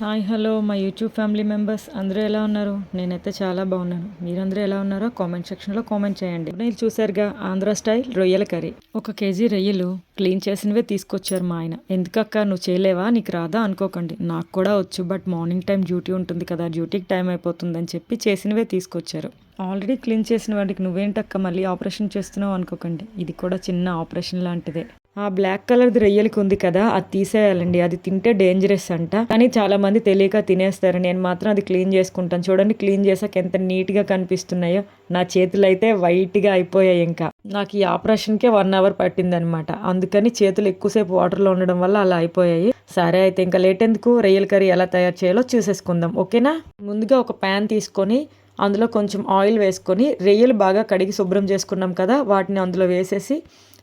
Hi hello. మా YouTube family members అందరూ ఎలా ఉన్నారు? నేనైతే చాలా బాగున్నాను. మీరందరూ ఎలా ఉన్నారో కామెంట్ సెక్షన్లో కామెంట్ చేయండి. నేను చూసారుగా ఆంధ్ర స్టైల్ రొయ్యల కర్రీ. ఒక కేజీ రొయ్యలు క్లీన్ చేసినవే తీసుకొచ్చారు మా ఆయన. ఎందుకక్క నువ్వు చేయలేవా? నీకు రాదా? అనుకోకండి. నాకు కూడా వచ్చు బట్ మార్నింగ్ టైం డ్యూటీ ఉంటుంది కదా డ్యూటీకి టైం అయిపోతుందని చెప్పి చేసినవే తీసుకొచ్చారు. ఆల్రెడీ క్లీన్ చేసిన వాటికి నువ్వేంటక్క మళ్ళీ ఆపరేషన్ చేస్తున్నావు అనుకోకండి. ఇది కూడా చిన్న ఆపరేషన్ లాంటిదే. ఆ బ్లాక్ కలర్ది రొయ్యలకి ఉంది కదా అది తీసేయాలండి. అది తింటే డేంజరస్ అంట. కానీ చాలా మంది తెలియక తినేస్తారు. నేను మాత్రం అది క్లీన్ చేసుకుంటాను. చూడండి క్లీన్ చేసాక ఎంత నీట్గా కనిపిస్తున్నాయో. నా చేతులు అయితే వైట్గా అయిపోయాయి ఇంకా. నాకు ఈ ఆపరేషన్కే వన్ అవర్ పట్టిందనమాట. అందుకని చేతులు ఎక్కువసేపు వాటర్లో ఉండడం వల్ల అలా అయిపోయాయి. సరే అయితే ఇంకా లేట్ ఎందుకు? రొయ్యల కర్రీ ఎలా తయారు చేయాలో చూసేసుకుందాం. ఓకేనా? ముందుగా ఒక ప్యాన్ తీసుకొని అందులో కొంచెం ఆయిల్ వేసుకొని రొయ్యలు బాగా కడిగి శుభ్రం చేసుకున్నాం కదా వాటిని అందులో వేసేసి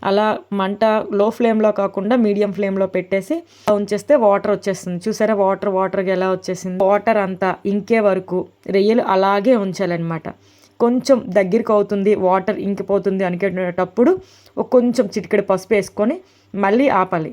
అలా మంట లో ఫ్లేమ్లో కాకుండా మీడియం ఫ్లేమ్లో పెట్టేసి ఉంచేస్తే వాటర్ వచ్చేస్తుంది. చూసారా? వాటర్ వాటర్కి ఎలా వచ్చేసింది? వాటర్ అంతా ఇంకే వరకు రొయ్యలు అలాగే ఉంచాలన్నమాట. కొంచెం దగ్గరికి అవుతుంది వాటర్ ఇంకిపోతుంది అనుకునేటప్పుడు కొంచెం చిటికెడు పసుపు వేసుకొని మళ్ళీ ఆపాలి.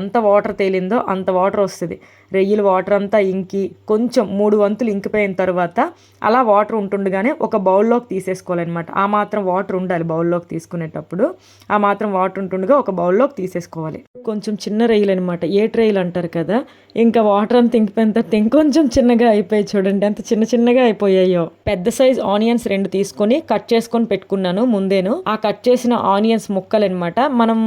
ఎంత వాటర్ తేలిందో అంత వాటర్ వస్తుంది. రెయ్యిల వాటర్ అంతా ఇంకి కొంచెం మూడు వంతులు ఇంకిపోయిన తర్వాత అలా వాటర్ ఉంటుండగానే ఒక బౌల్లోకి తీసేసుకోవాలన్నమాట. ఆ మాత్రం వాటర్ ఉండాలి బౌల్లోకి తీసుకునేటప్పుడు. ఆ మాత్రం వాటర్ ఉంటుండగా ఒక బౌల్లోకి తీసేసుకోవాలి. కొంచెం చిన్న రొయ్యలు అనమాట ఏ ట్రైలు అంటారు కదా ఇంకా వాటర్ అంతా ఇంకిపోయిన తర్వాత ఇంకొంచెం చిన్నగా అయిపోయి చూడండి ఎంత చిన్న చిన్నగా అయిపోయాయో. పెద్ద సైజ్ ఆనియన్స్ రెండు తీసుకొని కట్ చేసుకొని పెట్టుకున్నాను ముందేను. ఆ కట్ చేసిన ఆనియన్స్ ముక్కలు అనమాట మనం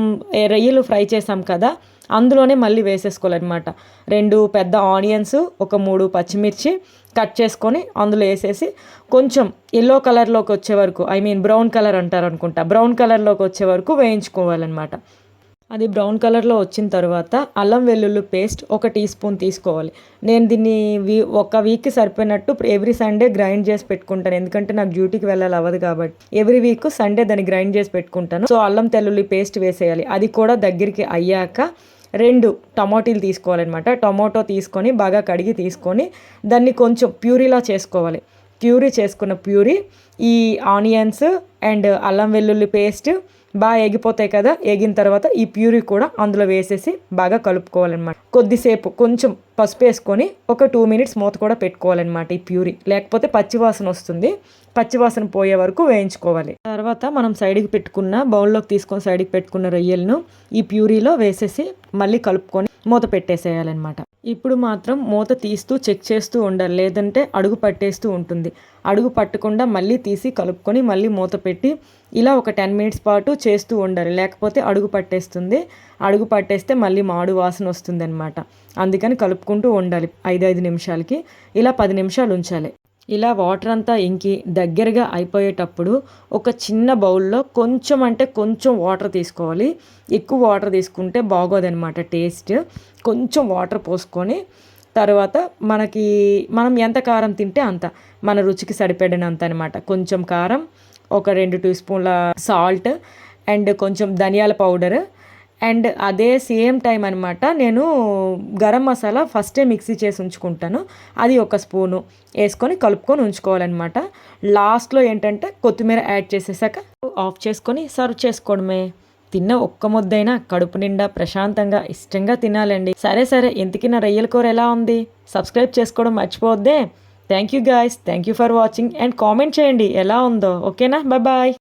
రొయ్యలు ఫ్రై చేసాం కదా అందులోనే మళ్ళీ వేసేసుకోవాలన్నమాట. రెండు పెద్ద ఆనియన్స్ ఒక మూడు పచ్చిమిర్చి కట్ చేసుకొని అందులో వేసేసి కొంచెం ఎల్లో కలర్లోకి వచ్చే వరకు ఐ మీన్ బ్రౌన్ కలర్ అంటారు అనుకుంటా బ్రౌన్ కలర్లోకి వచ్చే వరకు వేయించుకోవాలన్నమాట. అది బ్రౌన్ కలర్లో వచ్చిన తర్వాత అల్లం వెల్లుల్లి పేస్ట్ ఒక టీ స్పూన్ తీసుకోవాలి. నేను దీన్ని వీ ఒక వీక్కి సరిపోయినట్టు ఎవ్రీ సండే గ్రైండ్ చేసి పెట్టుకుంటాను. ఎందుకంటే నాకు డ్యూటీకి వెళ్ళాలి అవ్వదు కాబట్టి. ఎవ్రీ వీక్ సండే దాన్ని గ్రైండ్ చేసి పెట్టుకుంటాను. సో అల్లం తెల్లుల్లి పేస్ట్ వేసేయాలి. అది కూడా దగ్గరికి అయ్యాక రెండు టమాటీలు తీసుకోవాలన్నమాట. టమాటో తీసుకొని బాగా కడిగి తీసుకొని దాన్ని కొంచెం ప్యూరీలా చేసుకోవాలి. ప్యూరీ చేసుకున్న ప్యూరీ ఈ ఆనియన్స్ అండ్ అల్లం వెల్లుల్లి పేస్ట్ బాగా ఎగిపోతాయి కదా ఎగిన తర్వాత ఈ ప్యూరీ కూడా అందులో వేసేసి బాగా కలుపుకోవాలన్నమాట. కొద్దిసేపు కొంచెం పసుపు వేసుకొని ఒక టూ మినిట్స్ మూత కూడా పెట్టుకోవాలన్నమాట ఈ ప్యూరీ. లేకపోతే పచ్చివాసన వస్తుంది. పచ్చివాసన పోయే వరకు వేయించుకోవాలి. తర్వాత మనం సైడ్కి పెట్టుకున్న బౌల్లోకి తీసుకొని సైడ్కి పెట్టుకున్న రొయ్యలను ఈ ప్యూరీలో వేసేసి మళ్ళీ కలుపుకొని మూత పెట్టేసేయాలన్నమాట. ఇప్పుడు మాత్రం మూత తీస్తూ చెక్ చేస్తూ ఉండాలి. లేదంటే అడుగు పట్టేస్తూ ఉంటుంది. అడుగు పట్టకుండా మళ్ళీ తీసి కలుపుకొని మళ్ళీ మూత పెట్టి ఇలా ఒక టెన్ మినిట్స్ పాటు చేస్తూ ఉండాలి. లేకపోతే అడుగు పట్టేస్తుంది. అడుగు పట్టేస్తే మళ్ళీ మాడు వాసన వస్తుంది అనమాట అందుకని కలుపుకుంటూ ఉండాలి ఐదు నిమిషాలకి. ఇలా పది నిమిషాలు ఉంచాలి. ఇలా వాటర్ అంతా ఇంకి దగ్గరగా అయిపోయేటప్పుడు ఒక చిన్న బౌల్లో కొంచెం అంటే కొంచెం వాటర్ తీసుకోవాలి. ఎక్కువ వాటర్ తీసుకుంటే బాగోదనమాట టేస్ట్. కొంచెం వాటర్ పోసుకొని తర్వాత మనకి మనం ఎంత కారం తింటే అంత మన రుచికి సరిపడినంత అనమాట కొంచెం కారం ఒక రెండు టీ స్పూన్ల సాల్ట్ అండ్ కొంచెం ధనియాల పౌడర్ అండ్ అదే సేమ్ టైం అనమాట నేను గరం మసాలా ఫస్టే మిక్సీ చేసి ఉంచుకుంటాను. అది ఒక స్పూను వేసుకొని కలుపుకొని ఉంచుకోవాలన్నమాట. లాస్ట్లో ఏంటంటే కొత్తిమీర యాడ్ చేసేసాక ఆఫ్ చేసుకొని సర్వ్ చేసుకోవడమే. తిన్న ఒక్క ముద్దైనా కడుపు నిండా ప్రశాంతంగా ఇష్టంగా తినాలండి. సరే సరే ఎందుకిన రొయ్యల కూర ఎలా ఉంది? సబ్స్క్రైబ్ చేసుకోవడం మర్చిపోద్దే thank you guys. Thank you for watching and comment చేయండి ఎలా ఉందో. ఓకేనా? బాయ్.